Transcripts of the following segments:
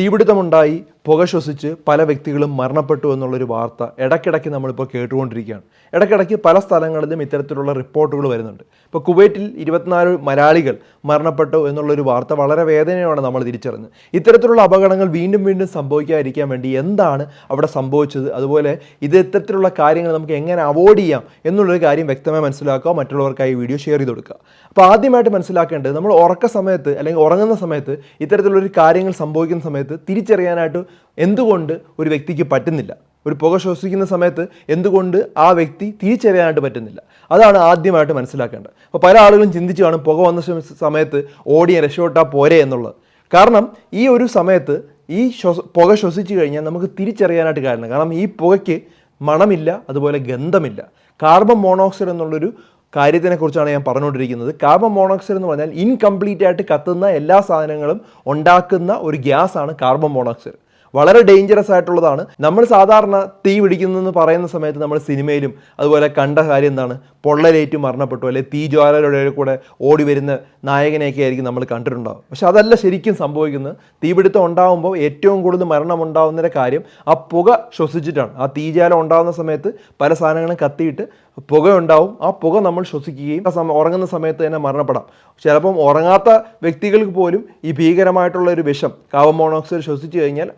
തീപിടുത്തമുണ്ടായി. പുക ശ്വസിച്ച് പല വ്യക്തികളും മരണപ്പെട്ടു എന്നുള്ളൊരു വാർത്ത ഇടയ്ക്കിടയ്ക്ക് നമ്മളിപ്പോൾ കേട്ടുകൊണ്ടിരിക്കുകയാണ്. ഇടയ്ക്കിടയ്ക്ക് പല സ്ഥലങ്ങളിലും ഇത്തരത്തിലുള്ള റിപ്പോർട്ടുകൾ വരുന്നുണ്ട്. ഇപ്പോൾ കുവൈറ്റിൽ ഇരുപത്തിനാല് മലയാളികൾ മരണപ്പെട്ടു എന്നുള്ളൊരു വാർത്ത വളരെ വേദനയാണ് നമ്മൾ തിരിച്ചറിഞ്ഞത് ഇത്തരത്തിലുള്ള അപകടങ്ങൾ വീണ്ടും വീണ്ടും സംഭവിക്കാതിരിക്കാൻ വേണ്ടി എന്താണ് അവിടെ സംഭവിച്ചത്? അതുപോലെ ഇത് ഇത്തരത്തിലുള്ള കാര്യങ്ങൾ നമുക്ക് എങ്ങനെ അവോയ്ഡ് ചെയ്യാം എന്നുള്ളൊരു കാര്യം വ്യക്തമായി മനസ്സിലാക്കുക. മറ്റുള്ളവർക്കായി വീഡിയോ ഷെയർ ചെയ്ത് കൊടുക്കുക. അപ്പോൾ ആദ്യമായിട്ട് മനസ്സിലാക്കേണ്ടത് നമ്മൾ ഉറക്ക സമയത്ത് അല്ലെങ്കിൽ ഉറങ്ങുന്ന സമയത്ത് ഇത്തരത്തിലുള്ളൊരു കാര്യങ്ങൾ സംഭവിക്കുന്ന സമയത്ത് തിരിച്ചറിയാനായിട്ട് എന്തുകൊണ്ട് ഒരു വ്യക്തിക്ക് പറ്റുന്നില്ല? ഒരു പുക ശ്വസിക്കുന്ന സമയത്ത് എന്തുകൊണ്ട് ആ വ്യക്തി തിരിച്ചറിയാനായിട്ട് പറ്റുന്നില്ല? അതാണ് ആദ്യമായിട്ട് മനസ്സിലാക്കേണ്ടത്. അപ്പോൾ പല ആളുകളും ചിന്തിച്ചു കാണും പുക വന്ന സമയത്ത് ഓടിയ രക്ഷപ്പെട്ടാൽ പോരെ എന്നുള്ളത്. കാരണം ഈ ഒരു സമയത്ത് ഈ ശ്വസ പുക ശ്വസിച്ചു കഴിഞ്ഞാൽ നമുക്ക് തിരിച്ചറിയാനായിട്ട് കാരണം കാരണം ഈ പുകയ്ക്ക് മണമില്ല അതുപോലെ ഗന്ധമില്ല. കാർബൺ മോണോക്സൈഡ് എന്നുള്ളൊരു കാര്യത്തിനെക്കുറിച്ചാണ് ഞാൻ പറഞ്ഞുകൊണ്ടിരിക്കുന്നത്. കാർബൺ മോണോക്സൈഡ് എന്ന് പറഞ്ഞാൽ ഇൻകംപ്ലീറ്റ് ആയിട്ട് കത്തുന്ന എല്ലാ സാധനങ്ങളും ഉണ്ടാക്കുന്ന ഒരു ഗ്യാസാണ് കാർബൺ മോണോക്സൈഡ്. വളരെ ഡേഞ്ചറസ് ആയിട്ടുള്ളതാണ്. നമ്മൾ സാധാരണ തീ പിടിക്കുന്നതെന്ന് പറയുന്ന സമയത്ത് നമ്മൾ സിനിമയിലും അതുപോലെ കണ്ട കാര്യം എന്താണ്? പൊള്ളലേറ്റ് മരണപ്പെട്ടു അല്ലെങ്കിൽ തീ ജ്വാലയുടെ കൂടെ ഓടി വരുന്ന നായകനെയൊക്കെ ആയിരിക്കും നമ്മൾ കണ്ടിട്ടുണ്ടാവും പക്ഷെ അതല്ല ശരിക്കും സംഭവിക്കുന്നത്. തീപിടുത്തം ഉണ്ടാകുമ്പോൾ ഏറ്റവും കൂടുതൽ മരണം ഉണ്ടാകുന്നതിന്റെ കാര്യം ആ പുക ശ്വസിച്ചിട്ടാണ്. ആ തീജാലം ഉണ്ടാകുന്ന സമയത്ത് പല സാധനങ്ങളും കത്തിയിട്ട് പുക ഉണ്ടാവും ആ പുക നമ്മൾ ശ്വസിക്കുകയും ഉറങ്ങുന്ന സമയത്ത് തന്നെ മരണപ്പെടാം. ചിലപ്പം ഉറങ്ങാത്ത വ്യക്തികൾക്ക് പോലും ഈ ഭീകരമായിട്ടുള്ള ഒരു വിഷം കാർബൺ മോണോക്സൈഡ് ശ്വസിച്ചു കഴിഞ്ഞാൽ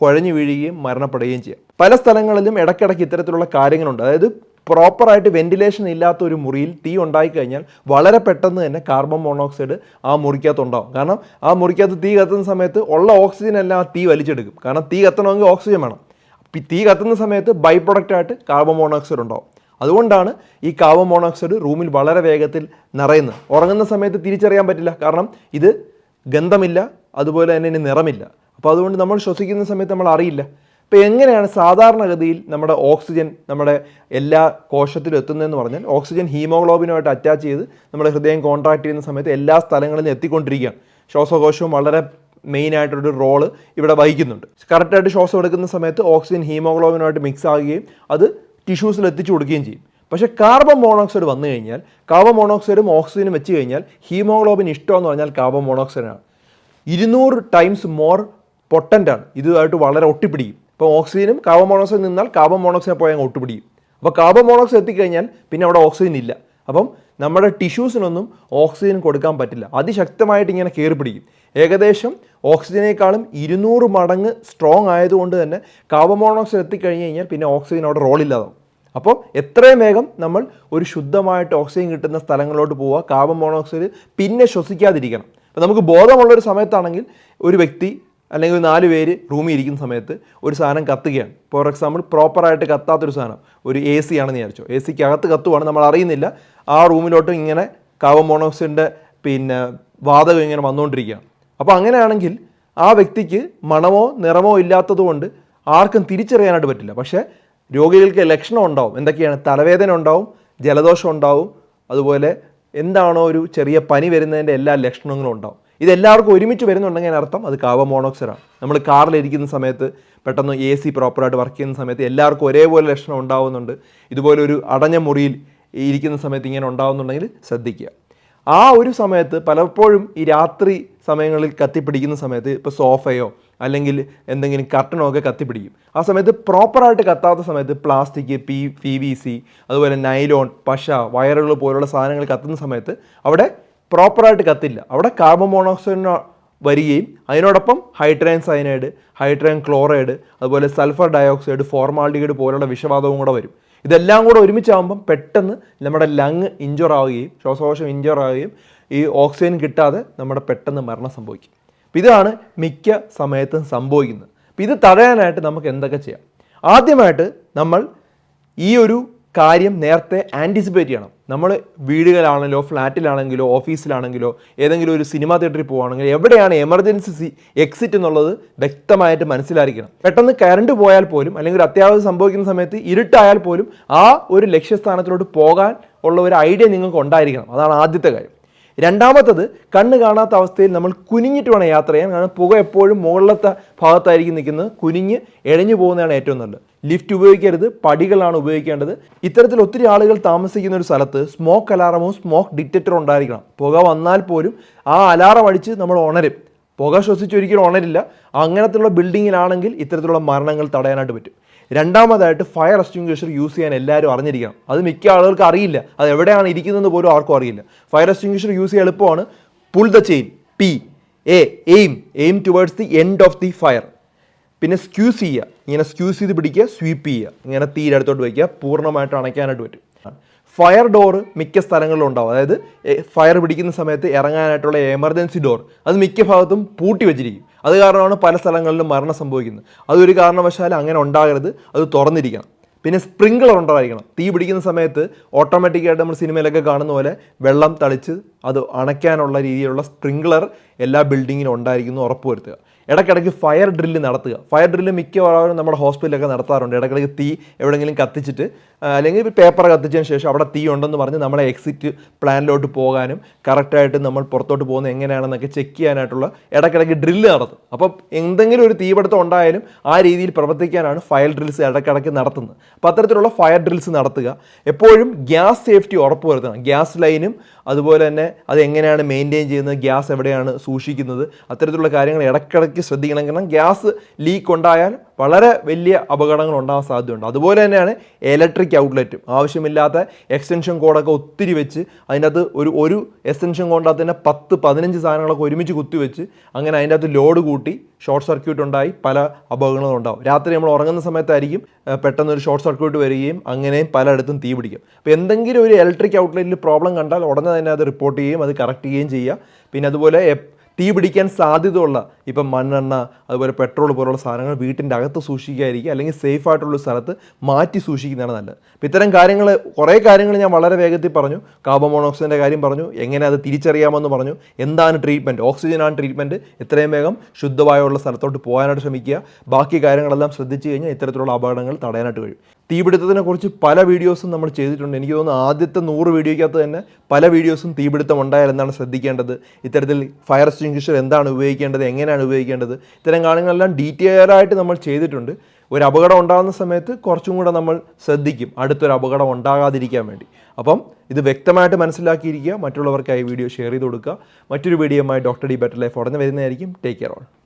കുഴഞ്ഞു വീഴുകയും മരണപ്പെടുകയും ചെയ്യാം. പല സ്ഥലങ്ങളിലും ഇടയ്ക്കിടയ്ക്ക് ഇത്തരത്തിലുള്ള കാര്യങ്ങളുണ്ട്. അതായത് പ്രോപ്പറായിട്ട് വെന്റിലേഷൻ ഇല്ലാത്ത ഒരു മുറിയിൽ തീ ഉണ്ടായിക്കഴിഞ്ഞാൽ വളരെ പെട്ടെന്ന് തന്നെ കാർബൺ മോണോക്സൈഡ് ആ മുറിക്കകത്ത് ഉണ്ടാവും കാരണം ആ മുറിക്കകത്ത് തീ കത്തുന്ന സമയത്ത് ഉള്ള ഓക്സിജൻ എല്ലാം ആ തീ വലിച്ചെടുക്കും. കാരണം തീ കത്തണമെങ്കിൽ ഓക്സിജൻ വേണം. തീ കത്തുന്ന സമയത്ത് ബൈ പ്രൊഡക്റ്റായിട്ട് കാർബൺ മോണോക്സൈഡ് ഉണ്ടാവും. അതുകൊണ്ടാണ് ഈ കാർബൺ മോണോക്സൈഡ് റൂമിൽ വളരെ വേഗത്തിൽ നിറയുന്നത്. ഉറങ്ങുന്ന സമയത്ത് തിരിച്ചറിയാൻ പറ്റില്ല. കാരണം ഇത് ഗന്ധമില്ല അതുപോലെ തന്നെ ഇനി നിറമില്ല. അപ്പോൾ അതുകൊണ്ട് നമ്മൾ ശ്വസിക്കുന്ന സമയത്ത് നമ്മൾ അറിയില്ല. അപ്പോൾ എങ്ങനെയാണ് സാധാരണഗതിയിൽ നമ്മുടെ ഓക്സിജൻ നമ്മുടെ എല്ലാ കോശത്തിലും എത്തുന്നതെന്ന് പറഞ്ഞാൽ ഓക്സിജൻ ഹീമോഗ്ലോബിനുമായിട്ട് അറ്റാച്ച് ചെയ്ത് നമ്മുടെ ഹൃദയം കോൺട്രാക്ട് ചെയ്യുന്ന സമയത്ത് എല്ലാ സ്ഥലങ്ങളിലും എത്തിക്കൊണ്ടിരിക്കുകയാണ്. ശ്വാസകോശവും വളരെ മെയിൻ ആയിട്ടൊരു റോൾ ഇവിടെ വഹിക്കുന്നുണ്ട്. കറക്റ്റായിട്ട് ശ്വാസം എടുക്കുന്ന സമയത്ത് ഓക്സിജൻ ഹീമോഗ്ലോബിനുമായിട്ട് മിക്സ് ആകുകയും അത് ടിഷ്യൂസിൽ എത്തിച്ചു കൊടുക്കുകയും ചെയ്യും. പക്ഷേ കാർബൺ മോണോക്സൈഡ് വന്നു കഴിഞ്ഞാൽ കാർബൺ മോണോക്സൈഡും ഓക്സിജനും വെച്ച് കഴിഞ്ഞാൽ ഹീമോഗ്ലോബിൻ ഇഷ്ടമെന്ന് പറഞ്ഞാൽ കാർബൺ മോണോക്സൈഡാണ് ഇരുന്നൂറ് ടൈംസ് മോർ പൊട്ടന്റ് ആണ് ഇതുമായിട്ട് വളരെ ഒട്ടിപ്പിടിക്കും. ഇപ്പോൾ ഓക്സിജനും കാർബൺ മോണോക്സൈഡ് നിന്നാൽ കാർബൺ മോണോക്സൈഡ് പോയാൽ ഒട്ടിപ്പിടിക്കും. അപ്പോൾ കാർബൺ മോണോക്സൈഡ് എത്തിക്കഴിഞ്ഞാൽ പിന്നെ അവിടെ ഓക്സിജൻ ഇല്ല. അപ്പം നമ്മുടെ ടിഷ്യൂസിനൊന്നും ഓക്സിജൻ കൊടുക്കാൻ പറ്റില്ല. അതിശക്തമായിട്ട് ഇങ്ങനെ കയറി പിടിക്കും ഏകദേശം ഓക്സിജനേക്കാളും ഇരുന്നൂറ് മടങ്ങ് സ്ട്രോങ് ആയതുകൊണ്ട് തന്നെ കാർബൺ മോണോക്സൈഡ് എത്തിക്കഴിഞ്ഞ് കഴിഞ്ഞാൽ പിന്നെ ഓക്സിജൻ അവിടെ റോളില്ലാതാവും അപ്പോൾ എത്രയും വേഗം നമ്മൾ ഒരു ശുദ്ധമായിട്ട് ഓക്സിജൻ കിട്ടുന്ന സ്ഥലങ്ങളിലോട്ട് പോവുക. കാർബൺ മോണോക്സൈഡ് പിന്നെ ശ്വസിക്കാതിരിക്കണം. അപ്പോൾ നമുക്ക് ബോധമുള്ളൊരു സമയത്താണെങ്കിൽ ഒരു വ്യക്തി അല്ലെങ്കിൽ നാല് പേര് റൂമിൽ ഇരിക്കുന്ന സമയത്ത് ഒരു സാധനം കത്തുകയാണ്. ഫോർ എക്സാമ്പിൾ പ്രോപ്പറായിട്ട് കത്താത്തൊരു സാധനം ഒരു എ സി ആണെന്ന് വിചാരിച്ചോ. എ സിക്ക് അകത്ത് കത്തുവാണ് നമ്മൾ അറിയുന്നില്ല ആ റൂമിലോട്ട് ഇങ്ങനെ കാർബൺ മോണോക്സൈഡിന്റെ പിന്നെ വാതകം ഇങ്ങനെ വന്നുകൊണ്ടിരിക്കുകയാണ്. അപ്പോൾ അങ്ങനെയാണെങ്കിൽ ആ വ്യക്തിക്ക് മണമോ നിറമോ ഇല്ലാത്തതുകൊണ്ട് ആർക്കും തിരിച്ചറിയാനായിട്ട് പറ്റില്ല. പക്ഷേ രോഗികൾക്ക് ലക്ഷണം ഉണ്ടാവും. എന്തൊക്കെയാണ്? തലവേദന ഉണ്ടാവും ജലദോഷം ഉണ്ടാവും. അതുപോലെ എന്താണോ ഒരു ചെറിയ പനി വരുന്നതിന്റെ എല്ലാ ലക്ഷണങ്ങളും ഉണ്ടാവും. ഇതെല്ലാവർക്കും ഒരുമിച്ച് വരുന്നുണ്ടെങ്കിൽ അതിനർത്ഥം അത് കാർബൺ മോണോക്സൈഡാണ് നമ്മൾ കാറിലിരിക്കുന്ന സമയത്ത് പെട്ടെന്ന് എ സി പ്രോപ്പറായിട്ട് വർക്ക് ചെയ്യുന്ന സമയത്ത് എല്ലാവർക്കും ഒരേപോലെ ലക്ഷണം ഉണ്ടാവുന്നുണ്ട്. ഇതുപോലെ ഒരു അടഞ്ഞ മുറിയിൽ ഇരിക്കുന്ന സമയത്ത് ഇങ്ങനെ ഉണ്ടാവുന്നുണ്ടെങ്കിൽ ശ്രദ്ധിക്കുക. ആ ഒരു സമയത്ത് പലപ്പോഴും ഈ രാത്രി സമയങ്ങളിൽ കത്തിപ്പിടിക്കുന്ന സമയത്ത് ഇപ്പോൾ സോഫയോ അല്ലെങ്കിൽ എന്തെങ്കിലും കർട്ടനോ ഒക്കെ കത്തിപ്പിടിക്കും. ആ സമയത്ത് പ്രോപ്പറായിട്ട് കത്താത്ത സമയത്ത് plastic P P V C അതുപോലെ നൈലോൺ പശ വയറുകൾ പോലുള്ള സാധനങ്ങൾ കത്തുന്ന സമയത്ത് അവിടെ പ്രോപ്പറായിട്ട് കത്തില്ല. അവിടെ കാർബൺ മോണോക്സൈഡിന് വരികയും അതിനോടൊപ്പം ഹൈഡ്രൈൻ സയനൈഡ് ഹൈഡ്രൈൻ ക്ലോറൈഡ് അതുപോലെ സൾഫർ ഡയോക്സൈഡ് ഫോർമാൽഡിഹൈഡ് പോലുള്ള വിഷവാതവും കൂടെ വരും. ഇതെല്ലാം കൂടെ ഒരുമിച്ചാകുമ്പം പെട്ടെന്ന് നമ്മുടെ ലങ് ഇഞ്ചർ ആവുകയും ശ്വാസകോശം ഇഞ്ചർ ആവുകയും ഈ ഓക്സിജൻ കിട്ടാതെ നമ്മുടെ പെട്ടെന്ന് മരണം സംഭവിക്കും. അപ്പം ഇതാണ് മിക്ക സമയത്തും സംഭവിക്കുന്നത്. അപ്പം ഇത് തടയാനായിട്ട് നമുക്ക് എന്തൊക്കെ ചെയ്യാം? ആദ്യമായിട്ട് നമ്മൾ ഈ ഒരു കാര്യം നേരത്തെ ആന്റിസിപ്പേറ്റ് ചെയ്യണം. നമ്മൾ വീടുകളിലാണെങ്കിലോ ഫ്ലാറ്റിലാണെങ്കിലോ ഓഫീസിലാണെങ്കിലോ ഏതെങ്കിലും ഒരു സിനിമാ തിയേറ്ററിൽ പോകുകയാണെങ്കിൽ എവിടെയാണ് എമർജൻസി എക്സിറ്റ് എന്നുള്ളത് വ്യക്തമായിട്ട് മനസ്സിലായിരിക്കണം. പെട്ടെന്ന് കറണ്ട് പോയാൽ പോലും അല്ലെങ്കിൽ ഒരു അത്യാവശ്യം സംഭവിക്കുന്ന സമയത്ത് ഇരുട്ടായാൽ പോലും ആ ഒരു ലക്ഷ്യസ്ഥാനത്തിലോട്ട് പോകാൻ ഉള്ള ഒരു ഐഡിയ നിങ്ങൾക്ക് ഉണ്ടായിരിക്കണം. അതാണ് ആദ്യത്തെ കാര്യം. രണ്ടാമത്തത് കണ്ണ് കാണാത്ത അവസ്ഥയിൽ നമ്മൾ കുനിഞ്ഞിട്ട് വേണം യാത്ര ചെയ്യാൻ. കാരണം പുക എപ്പോഴും മുകളിലത്തെ ഭാഗത്തായിരിക്കും നിൽക്കുന്നത്. കുനിഞ്ഞ് എഴഞ്ഞു പോകുന്നതാണ് ഏറ്റവും നല്ലത്. ലിഫ്റ്റ് ഉപയോഗിക്കരുത് പടികളാണ് ഉപയോഗിക്കേണ്ടത്. ഇത്തരത്തിൽ ഒത്തിരി ആളുകൾ താമസിക്കുന്ന ഒരു സ്ഥലത്ത് സ്മോക്ക് അലാറമോ സ്മോക്ക് ഡിറ്റക്ടറോ ഉണ്ടായിരിക്കണം. പുക വന്നാൽ പോലും ആ അലാറം അടിച്ച് നമ്മൾ ഉണരും. പുക ശ്വസിച്ച് ഒരിക്കലും ഉണരില്ല. അങ്ങനത്തുള്ള ബിൽഡിങ്ങിലാണെങ്കിൽ ഇത്തരത്തിലുള്ള മരണങ്ങൾ തടയാനായിട്ട് പറ്റും. രണ്ടാമതായിട്ട് ഫയർ എസ്റ്റിംഗ്വിഷർ യൂസ് ചെയ്യാൻ എല്ലാവരും അറിഞ്ഞിരിക്കണം. അത് മിക്ക ആളുകൾക്ക് അറിയില്ല. അത് എവിടെയാണ് ഇരിക്കുന്നതെന്ന് പോലും ആർക്കും അറിയില്ല. ഫയർ എസ്റ്റിംഗ്വിഷർ യൂസ് ചെയ്യാൻ എളുപ്പമാണ്. Pull the chain P A aim aim towards the end of the fire പിന്നെ സ്ക്യൂസ് ചെയ്യുക. ഇങ്ങനെ സ്ക്യൂസ് ചെയ്ത് പിടിക്കുക സ്വീപ്പ് ചെയ്യുക. ഇങ്ങനെ തീരടുത്തോട്ട് വയ്ക്കുക. പൂർണമായിട്ട് അണയ്ക്കാനായിട്ട് പറ്റും. ഫയർ ഡോർ മിക്ക സ്ഥലങ്ങളിലും ഉണ്ടാവും. അതായത് ഫയർ പിടിക്കുന്ന സമയത്ത് ഇറങ്ങാനായിട്ടുള്ള എമർജൻസി ഡോർ അത് മിക്ക ഭാഗത്തും പൂട്ടി വെച്ചിരിക്കും. അത് കാരണമാണ് പല സ്ഥലങ്ങളിലും മരണം സംഭവിക്കുന്നത്. അതൊരു കാരണവശാലും അങ്ങനെ ഉണ്ടാകരുത്. അത് തുറന്നിരിക്കണം. പിന്നെ സ്പ്രിങ്ക്ലർ ഉണ്ടായിരിക്കണം. തീ പിടിക്കുന്ന സമയത്ത് ഓട്ടോമാറ്റിക്കായിട്ട് നമ്മൾ സിനിമയിലൊക്കെ കാണുന്ന പോലെ വെള്ളം തളിച്ച് അത് അണയ്ക്കാനുള്ള രീതിയിലുള്ള സ്പ്രിംഗ്ലർ എല്ലാ ബിൽഡിങ്ങിലും ഉണ്ടായിരിക്കുന്നു ഉറപ്പുവരുത്തുക. ഇടയ്ക്കിടയ്ക്ക് ഫയർ ഡ്രില്ല് നടത്തുക. ഫയർ ഡ്രില്ല് മിക്കവാറും നമ്മുടെ ഹോസ്പിറ്റലൊക്കെ നടത്താറുണ്ട്. ഇടയ്ക്കിടയ്ക്ക് തീ എവിടെയെങ്കിലും കത്തിച്ചിട്ട് അല്ലെങ്കിൽ പേപ്പർ കത്തിച്ചതിന് ശേഷം അവിടെ തീ ഉണ്ടെന്ന് പറഞ്ഞ് നമ്മളെ എക്സിറ്റ് പ്ലാനിലോട്ട് പോകാനും കറക്റ്റായിട്ട് നമ്മൾ പുറത്തോട്ട് പോകുന്നത് എങ്ങനെയാണെന്നൊക്കെ ചെക്ക് ചെയ്യാനായിട്ടുള്ള ഇടയ്ക്കിടയ്ക്ക് ഡ്രില്ല് നടത്തും. അപ്പോൾ എന്തെങ്കിലും ഒരു തീപിടുത്തം ഉണ്ടായാലും ആ രീതിയിൽ പ്രവർത്തിക്കാനാണ് ഫയർ ഡ്രിൽസ് ഇടയ്ക്കിടയ്ക്ക് നടത്തുന്നത്. അപ്പോൾ അത്തരത്തിലുള്ള ഫയർ ഡ്രിൽസ് നടത്തുക. എപ്പോഴും ഗ്യാസ് സേഫ്റ്റി ഉറപ്പുവരുത്തണം. ഗ്യാസ് ലൈനും അതുപോലെ തന്നെ അത് എങ്ങനെയാണ് മെയിന്റെയിൻ ചെയ്യുന്നത്? ഗ്യാസ് എവിടെയാണ് സൂക്ഷിക്കുന്നത്? അത്തരത്തിലുള്ള കാര്യങ്ങൾ ഇടയ്ക്കിടയ്ക്ക് ശ്രദ്ധിക്കണം. കാരണം ഗ്യാസ് ലീക്ക് ഉണ്ടായാൽ വളരെ വലിയ അപകടങ്ങൾ ഉണ്ടാകാൻ സാധ്യതയുണ്ട്. അതുപോലെ തന്നെയാണ് ഇലക്ട്രിക് ഔട്ട്ലെറ്റും ആവശ്യമില്ലാത്ത എക്സ്റ്റൻഷൻ കോഡൊക്കെ ഒത്തിരി വെച്ച് അതിനകത്ത് ഒരു ഒരു എക്സ്റ്റൻഷൻ കോഡിനകത്ത് തന്നെ പത്ത് പതിനഞ്ച് സാധനങ്ങളൊക്കെ ഒരുമിച്ച് കുത്തിവെച്ച് അങ്ങനെ അതിന്റെ അകത്ത് ലോഡ് കൂട്ടി ഷോർട്ട് സർക്യൂട്ട് ഉണ്ടായി പല അപകടങ്ങളും ഉണ്ടാവും. രാത്രി നമ്മൾ ഉറങ്ങുന്ന സമയത്തായിരിക്കും പെട്ടെന്ന് ഒരു ഷോർട്ട് സർക്യൂട്ട് വരികയും അങ്ങനെയും പലയിടത്തും തീ പിടിക്കും. അപ്പോൾ എന്തെങ്കിലും ഒരു ഇലക്ട്രിക് ഔട്ട്ലെറ്റിൽ പ്രോബ്ലം കണ്ടാൽ ഉടനെ തന്നെ അത് റിപ്പോർട്ട് ചെയ്യുകയും അത് കറക്റ്റ് ചെയ്യുകയും ചെയ്യുക. പിന്നെ അതുപോലെ തീ പിടിക്കാൻ സാധ്യതയുള്ള ഇപ്പം മണ്ണെണ്ണ അതുപോലെ പെട്രോൾ പോലുള്ള സാധനങ്ങൾ വീട്ടിന്റെ അകത്ത് സൂക്ഷിക്കാതിരിക്കുക അല്ലെങ്കിൽ സേഫ് ആയിട്ടുള്ള സ്ഥലത്ത് മാറ്റി സൂക്ഷിക്കുന്നതാണ് നല്ലത്. അപ്പോൾ ഇത്തരം കാര്യങ്ങൾ കുറേ കാര്യങ്ങൾ ഞാൻ വളരെ വേഗത്തിൽ പറഞ്ഞു. കാർബൺ മോണോക്സൈഡിന്റെ കാര്യം പറഞ്ഞു. എങ്ങനെ അത് തിരിച്ചറിയാമെന്ന് പറഞ്ഞു. എന്താണ് ട്രീറ്റ്മെന്റ് ഓക്സിജനാണ് ട്രീറ്റ്മെന്റ് എത്രയും വേഗം ശുദ്ധമായുള്ള സ്ഥലത്തോട്ട് പോകാനായിട്ട് ശ്രമിക്കുക. ബാക്കി കാര്യങ്ങളെല്ലാം ശ്രദ്ധിച്ചു കഴിഞ്ഞാൽ ഇത്തരത്തിലുള്ള അപകടങ്ങൾ തടയാനായിട്ട് കഴിയും. തീപിടുത്തത്തിനെ കുറിച്ച് പല വീഡിയോസും നമ്മൾ ചെയ്തിട്ടുണ്ട്. എനിക്ക് തോന്നുന്നു ആദ്യത്തെ നൂറ് വീഡിയോയ്ക്കകത്ത് തന്നെ പല വീഡിയോസും തീപിടുത്തം ഉണ്ടായാലെന്നാണ് ശ്രദ്ധിക്കേണ്ടത്? ഇത്തരത്തിൽ ഫയർ എക്സ്റ്റിങ്ക്വിഷർ എന്താണ് ഉപയോഗിക്കേണ്ടത്? എങ്ങനെയാണ് ഉപയോഗിക്കേണ്ടത്? ഇത്തരം കാര്യങ്ങളെല്ലാം ഡീറ്റെയിൽ ആയിട്ട് നമ്മൾ ചെയ്തിട്ടുണ്ട്. ഒരു അപകടം ഉണ്ടാകുന്ന സമയത്ത് കുറച്ചും കൂടെ നമ്മൾ ശ്രദ്ധിക്കും. അടുത്തൊരു അപകടം ഉണ്ടാകാതിരിക്കാൻ വേണ്ടി. അപ്പം ഇത് വ്യക്തമായിട്ട് മനസ്സിലാക്കിയിരിക്കുക. മറ്റുള്ളവർക്കായി വീഡിയോ ഷെയർ ചെയ്ത് കൊടുക്കുക. മറ്റൊരു വീഡിയോയുമായി ഡോക്ടർ ഡി ബെറ്റർ ലൈഫ് ഉടനെ വരുന്നതായിരിക്കും. Take care all